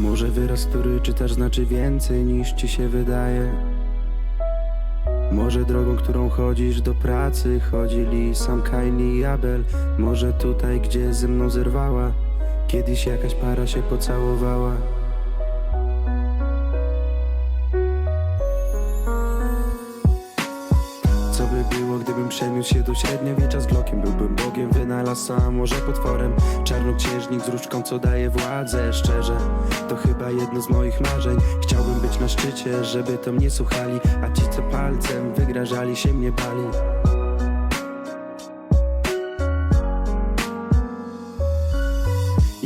Może wyraz, który czytasz znaczy więcej niż ci się wydaje? Może drogą, którą chodzisz do pracy Chodzili sam Kain i Abel? Może tutaj, gdzie ze mną zerwała Kiedyś jakaś para się pocałowała Co by było, gdybym przeniósł się do średniowiecza. Z Glockiem Byłbym Bogiem, wynalazca, może potworem. Czarnoksiężnik z różdżką, co daje władzę. Szczerze, to chyba jedno z moich marzeń. Chciałbym być na szczycie, żeby to mnie słuchali A ci, co palcem wygrażali, się mnie bali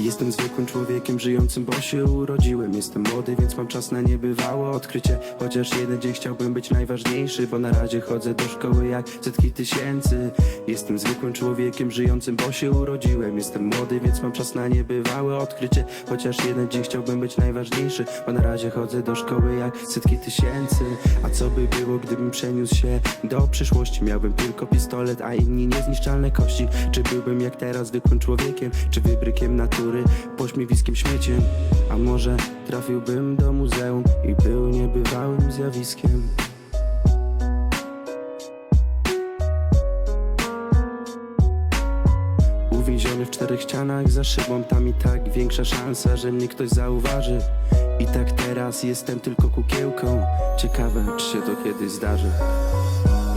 Jestem zwykłym człowiekiem żyjącym, bo się urodziłem. Jestem młody, więc mam czas na niebywałe odkrycie. Chociaż jeden dzień chciałbym być najważniejszy Bo na razie chodzę do szkoły jak setki tysięcy. Jestem zwykłym człowiekiem żyjącym, bo się urodziłem. Jestem młody, więc mam czas na niebywałe odkrycie. Chociaż jeden dzień chciałbym być najważniejszy Bo na razie chodzę do szkoły jak setki tysięcy. A co by było, gdybym przeniósł się do przyszłości? Miałbym tylko pistolet, a inni niezniszczalne kości. Czy byłbym jak teraz zwykłym człowiekiem, czy wybrykiem natury, pośmiewiskiem śmieciem A może trafiłbym do muzeum i był niebywałym zjawiskiem? Uwięziony w czterech ścianach za szybą Tam i tak większa szansa, że mnie ktoś zauważy. I tak teraz jestem tylko kukiełką. Ciekawe, czy się to kiedyś zdarzy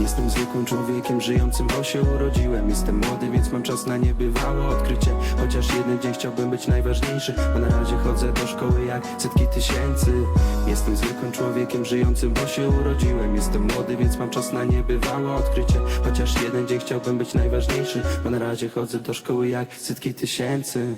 Jestem zwykłym człowiekiem żyjącym, bo się urodziłem Jestem młody, więc mam czas na niebywałe odkrycie. Chociaż jeden dzień chciałbym być najważniejszy Bo na razie chodzę do szkoły jak setki tysięcy. Jestem zwykłym człowiekiem żyjącym, bo się urodziłem Jestem młody, więc mam czas na niebywałe odkrycie. Chociaż jeden dzień chciałbym być najważniejszy Bo na razie chodzę do szkoły jak setki tysięcy